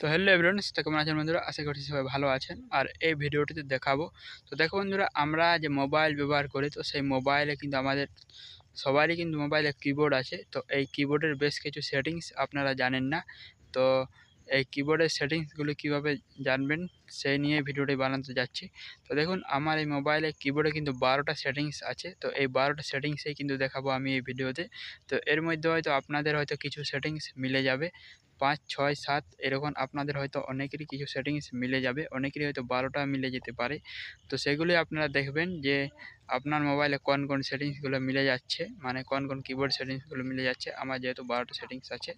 তো hello everyone সেটা কেমন আছেন বন্ধুরা, আশা করছি সবাই ভালো আছেন। আর এই ভিডিওটিতে দেখাবো, তো দেখো বন্ধুরা, আমরা যে মোবাইল ব্যবহার করি, তো সেই মোবাইলে কিন্তু আমাদের, সবারই কিন্তু মোবাইলে কিবোর্ড আছে। তো এই কিবোর্ডের বেশ কিছু সেটিংস আপনারা জানেন না। তো এই কিবোর্ডের সেটিংসগুলো কীভাবে জানবেন সেই নিয়ে ভিডিওটি বানাতে যাচ্ছি। তো দেখুন, আমার এই মোবাইলে কিবোর্ডে কিন্তু বারোটা সেটিংস আছে। তো এই বারোটা সেটিংসেই কিন্তু দেখাবো আমি এই ভিডিওতে। তো এর মধ্যে হয়তো আপনাদের হয়তো কিছু সেটিংস মিলে যাবে। পাঁচ, ছয়, সাত এরকম আপনাদের হয়তো অনেকেরই কিছু সেটিংস মিলে যাবে। অনেকেরই হয়তো বারোটা মিলে যেতে পারে। তো সেগুলি আপনারা দেখবেন যে আপনার মোবাইলে কোন কোন সেটিংসগুলো মিলে যাচ্ছে। মানে কোন কোন কিবোর্ড সেটিংসগুলো মিলে যাচ্ছে। আমার যেহেতু বারোটা সেটিংস আছে।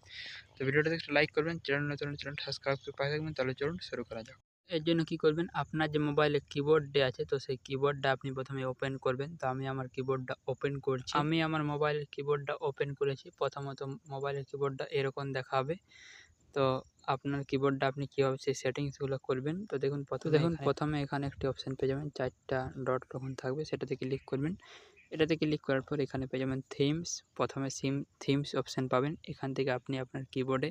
তো ভিডিওটাতে একটু লাইক করবেন। চ্যানেল নতুন চ্যানেল সাবস্ক্রাইব করে পাশে থাকবেন। তাহলে চলুন শুরু করা যাক। এর জন্য কি করবেন? আপনার যে মোবাইলে কিবোর্ডে আছে তো সেই কিবোর্ডটা আপনি প্রথমে ওপেন করবেন। তো আমি আমার কিবোর্ডটা ওপেন করছি। আমি আমার মোবাইলের কিবোর্ডটা ওপেন করেছি। প্রথমত মোবাইলের কিবোর্ডটা এরকম দেখাবে। তো আপনার কিবোর্ডটা আপনি কীভাবে সেই সেটিংসগুলো করবেন? তো দেখুন প্রথমে দেখুন প্রথমে এখানে একটি অপশান পেয়ে যাবেন। চারটা ডট তখন থাকবে সেটাতে ক্লিক করবেন। এটাতে ক্লিক করার পর এখানে পেয়ে যাবেন থিমস প্রথমে সিম থিমস অপশান পাবেন। এখান থেকে আপনি আপনার কিবোর্ডে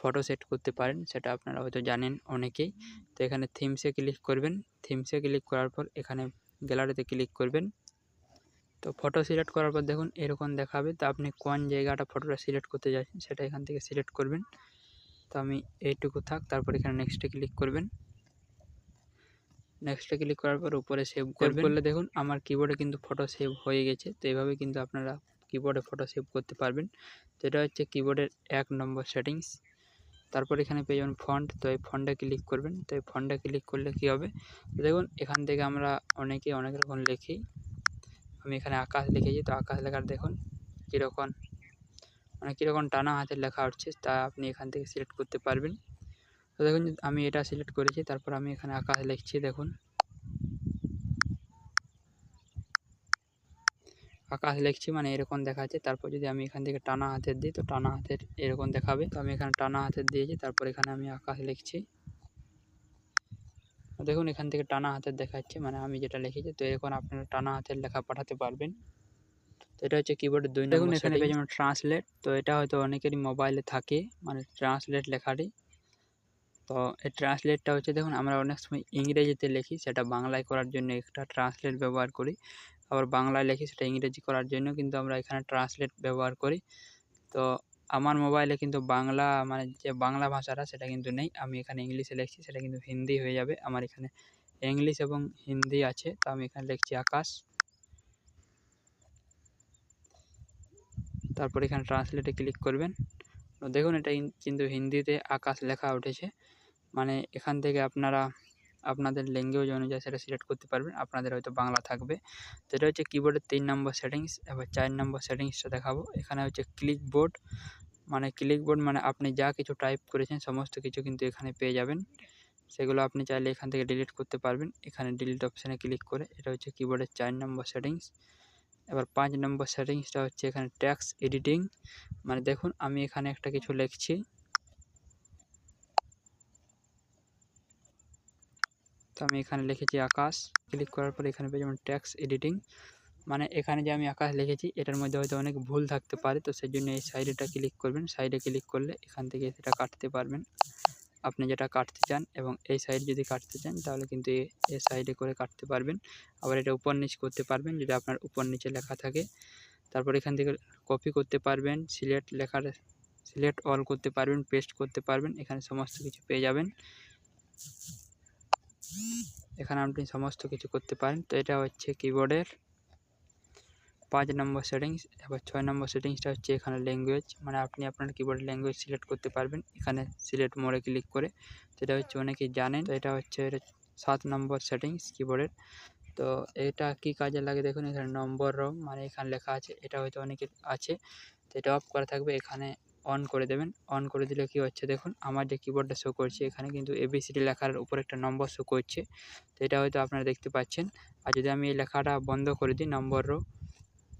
ফটো সেট করতে পারেন সেটা আপনারা হয়তো জানেন অনেকেই। তো এখানে থিমসে ক্লিক করবেন। থিমসে ক্লিক করার পর এখানে গ্যালারিতে ক্লিক করবেন। তো ফটো সিলেক্ট করার পর দেখুন এরকম দেখাবে। তো আপনি কোন জায়গাটা ফটোটা সিলেক্ট করতে যাচ্ছেন সেটা এখান থেকে সিলেক্ট করবেন। তো আমি এইটুকু থাক তারপর এখানে নেক্সটে ক্লিক করবেন। নেক্সটে ক্লিক করার পর উপরে সেভ করবেন। করলে দেখুন আমার কিবোর্ডে কিন্তু ফটো সেভ হয়ে গেছে। তো এইভাবে কিন্তু আপনারা কিবোর্ডে ফটো সেভ করতে পারবেন। তো এটা হচ্ছে কিবোর্ডের এক নম্বর সেটিংস তারপর এখানে পেয়ে যাবেন ফন্ট তো এই ফন্টে ক্লিক করবেন। তো এই ফন্টে ক্লিক করলে কি হবে? দেখুন, এখান থেকে আমরা অনেকে অনেক রকম লিখি। আমি এখানে আকাশ লিখেছি, তো আকাশ লেখার দেখুন কীরকম মানে কীরকম টানা হাতের লেখা উঠছে তা আপনি এখান থেকে সিলেক্ট করতে পারবেন। তো দেখুন, আমি এটা সিলেক্ট করেছি, তারপর আমি এখানে আকাশ লিখছি, দেখুন। আকাশ লিখছি মানে এরকম দেখাচ্ছে। তারপর যদি আমি এখান থেকে টানা হাতের দিই তো টানা হাতের এরকম দেখাবে। তো আমি এখানে টানা হাতের দিয়েছি তারপর এখানে আমি আকাশ লিখছি। দেখুন এখান থেকে টানা হাতের দেখাচ্ছে মানে আমি যেটা লিখেছি তো এখন আপনারা টানা হাতের লেখা পাঠাতে পারবেন। তো এটা হচ্ছে কিবোর্ডের দুই দেখুন এখানে পেয়ে যেমন ট্রান্সলেট তো এটা হয়তো অনেকেরই মোবাইলে থাকে মানে ট্রান্সলেট লেখাটি তো এই ট্রান্সলেটটা হচ্ছে দেখুন আমরা অনেক সময় ইংরেজিতে লিখি সেটা বাংলায় করার জন্য একটা ট্রান্সলেট ব্যবহার করি। আবার বাংলায় লিখি সেটা ইংরেজি করার জন্য কিন্তু আমরা এখানে ট্রান্সলেট ব্যবহার করি। তো আমার মোবাইলে কিন্তু বাংলা মানে যে বাংলা ভাষাটা সেটা কিন্তু নেই। আমি এখানে ইংলিশে লিখছি, সেটা কিন্তু হিন্দি হয়ে যাবে। আমার এখানে ইংলিশ এবং হিন্দি আছে। তো আমি এখানে লিখছি আকাশ। তারপর এখানে ট্রান্সলেটে ক্লিক করবেন। দেখুন এটা কিন্তু হিন্দিতে আকাশ লেখা উঠেছে। মানে এখান থেকে আপনারা আপনাদের ল্যাঙ্গুয়েজ অনুযায়ী সেটা সিলেক্ট করতে পারবেন। আপনাদের হয়তো বাংলা থাকবে। তো এটা হচ্ছে কিবোর্ডের তিন নম্বর সেটিংস এবার চার নম্বর সেটিংসটা দেখাবো। এখানে হচ্ছে ক্লিক বোর্ড মানে ক্লিক বোর্ড মানে আপনি যা কিছু টাইপ করেছেন, সমস্ত কিছু কিন্তু এখানে পেয়ে যাবেন। সেগুলো আপনি চাইলে এখান থেকে ডিলিট করতে পারবেন। এখানে ডিলিট অপশানে ক্লিক করে এটা হচ্ছে কিবোর্ডের চার নম্বর সেটিংস এবার পাঁচ নম্বর সেটিংসটা হচ্ছে এখানে ট্যাক্স এডিটিং মানে দেখুন আমি এখানে একটা কিছু লিখছি। তো আমি এখানে লিখেছি আকাশ। ক্লিক করার পর এখানে পেয়ে যেমন ট্যাক্স এডিটিং মানে এখানে যে আমি আকাশ লিখেছি, এটার মধ্যে হয়তো অনেক ভুল থাকতে পারে, তো সেই জন্য এই সাইডেটা ক্লিক করবেন। সাইডে ক্লিক করলে এখান থেকে সেটা কাটতে পারবেন। আপনি যেটা কাটতে চান এবং এই সাইড যদি কাটতে চান, তাহলে কিন্তু এ সাইডে করে কাটতে পারবেন। আবার এটা উপর নিচ করতে পারবেন, যদি আপনার উপর নিচে লেখা থাকে। তারপর এখান থেকে কপি করতে পারবেন সিলেক্ট লেখার সিলেক্ট অল করতে পারবেন পেস্ট করতে পারবেন, এখানে সমস্ত কিছু পেয়ে যাবেন। এখানে আপনি সমস্ত কিছু করতে পারেন। তো এটা হচ্ছে কিবোর্ডের পাঁচ নম্বর সেটিংস এবার ছয় নম্বর সেটিংসটা হচ্ছে এখানে ল্যাঙ্গুয়েজ মানে আপনি আপনার কিবোর্ডের ল্যাঙ্গুয়েজ সিলেক্ট করতে পারবেন। এখানে সিলেক্ট মোড়ে ক্লিক করে। সেটা হচ্ছে অনেকেই জানেন। তো এটা হচ্ছে সাত নম্বর সেটিংস কিবোর্ডের তো এটা কি কাজে লাগে দেখুন, এখানে নম্বর রং মানে এখানে লেখা আছে। এটা হয়তো অনেকের আছে। তো এটা অফ করা থাকবে। এখানে অন করে দেবেন। অন করে দিলে কি হচ্ছে দেখুন, আমার যে কিবোর্ডটা শো করছে, এখানে কিন্তু এবিসিডি লেখার উপর একটা নম্বর শো করছে। তো এটা হয়তো আপনারা দেখতে পাচ্ছেন। আর যদি আমি এই লেখাটা বন্ধ করে দিই নম্বর রো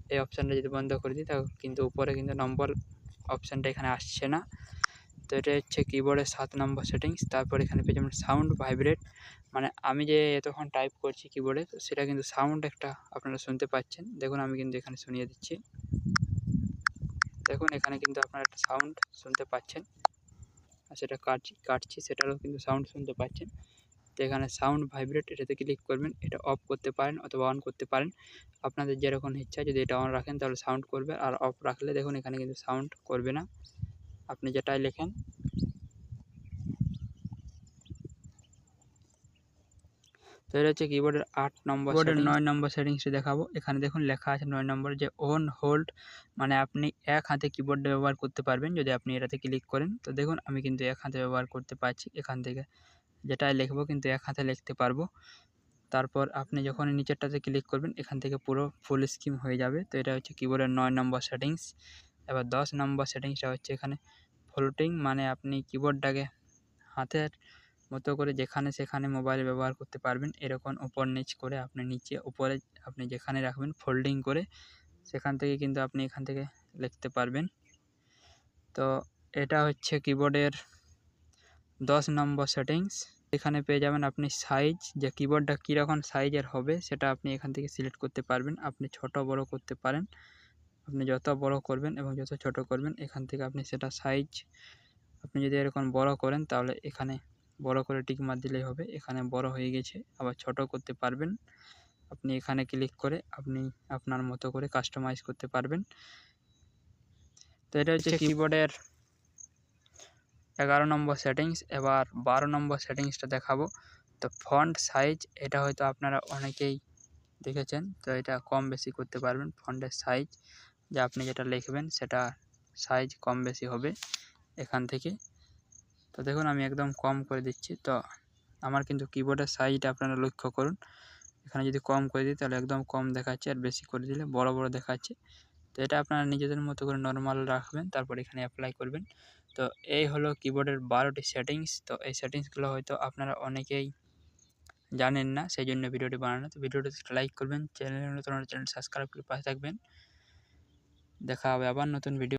এই অপশানটা যদি বন্ধ করে দিই, তাহলে কিন্তু উপরে কিন্তু নম্বর অপশানটা এখানে আসছে না। তো এটা হচ্ছে কিবোর্ডের সাত নম্বর সেটিংস তারপর এখানে পেয়ে যেমন সাউন্ড ভাইব্রেট মানে আমি যে এতক্ষণ টাইপ করছি কিবোর্ডে তো সেটা কিন্তু সাউন্ড একটা আপনারা শুনতে পাচ্ছেন। দেখুন, আমি কিন্তু এখানে শুনিয়ে দিচ্ছি। দেখুন, এখানে কিন্তু আপনারা একটা সাউন্ড শুনতে পাচ্ছেন। আর সেটা কাটছি কাটছি, সেটারও কিন্তু সাউন্ড শুনতে পাচ্ছেন। তো এখানে সাউন্ড ভাইব্রেট এটাতে ক্লিক করবেন, এটা অফ করতে পারেন অথবা অন করতে পারেন। আপনাদের যেরকম ইচ্ছা, যদি এটা অন রাখেন, তাহলে সাউন্ড করবে। আর অফ রাখলে দেখুন, এখানে কিন্তু সাউন্ড করবে না। আপনি যেটাই লেখেন তো এটা হচ্ছে কিবোর্ডের আট নম্বর কিবোর্ডের নয় নম্বর সেটিংসটি দেখাবো। এখানে দেখুন লেখা আছে নয় নম্বর যে অন হোল্ড মানে আপনি এক হাতে কিবোর্ডটা ব্যবহার করতে পারবেন যদি আপনি এটাতে ক্লিক করেন। তো দেখুন আমি কিন্তু এক হাতে ব্যবহার করতে পারছি। এখান থেকে যেটাই লিখব কিন্তু এক হাতে লিখতে পারব। তারপর আপনি যখন নিচেরটাতে ক্লিক করবেন এখান থেকে পুরো ফুল স্ক্রিন হয়ে যাবে। তো এটা হচ্ছে কিবোর্ডের নয় নম্বর সেটিংস এবার দশ নম্বর সেটিংসটা হচ্ছে এখানে ফ্লোটিং মানে আপনি কিবোর্ডটাকে হাতের মতো করে যেখানে সেখানে মোবাইল ব্যবহার করতে পারবেন। এরকম উপর নিচ করে আপনি নিচে উপরে আপনি যেখানে রাখবেন ফোল্ডিং করে সেখান থেকে কিন্তু আপনি এখান থেকে লিখতে পারবেন। তো এটা হচ্ছে কিবোর্ডের দশ নম্বর সেটিংস এখানে পেয়ে যাবেন আপনি সাইজ যে কিবোর্ডটা কীরকম সাইজের হবে সেটা আপনি এখান থেকে সিলেক্ট করতে পারবেন। আপনি ছোট বড় করতে পারেন। আপনি যত বড় করবেন এবং যত ছোট করবেন, এখান থেকে আপনি সেটা সাইজ আপনি যদি এরকম বড় করেন তাহলে এখানে বড় করে টিক মার দিলেই হবে। এখানে বড় হয়ে গেছে আবার ছোট করতে পারবেন। আপনি এখানে ক্লিক করে আপনি আপনার মতো করে কাস্টমাইজ করতে পারবেন। তো এটা হচ্ছে কিবোর্ডের এগারো নম্বর সেটিংস এবার বারো নম্বর সেটিংসটা দেখাবো। তো ফন্ট সাইজ এটা হয়তো আপনারা অনেকেই দেখেছেন। তো এটা কম বেশি করতে পারবেন ফন্টের সাইজ যে আপনি যেটা লিখবেন সেটা সাইজ কম বেশি হবে এখান থেকে। তো দেখুন, আমি একদম কম করে দিচ্ছি। তো আমার কিন্তু কিবোর্ডের সাইজটা আপনারা লক্ষ্য করুন। এখানে যদি কম করে দিই, তাহলে একদম কম দেখাচ্ছে আর বেশি করে দিলে বড় বড় দেখাচ্ছে। তো এটা আপনারা নিজেদের মতো করে নর্মাল রাখবেন, তারপর এখানে অ্যাপ্লাই করবেন। তো এই হলো কিবোর্ডের বারোটি সেটিংস তো এই সেটিংসগুলো হয়তো আপনারা অনেকেই জানেন না সেই জন্য ভিডিওটি বানানো। তো ভিডিওটি লাইক করবেন চ্যানেল নতুন চ্যানেল সাবস্ক্রাইব করে পাশে থাকবেন। দেখা হবে আবার নতুন ভিডিও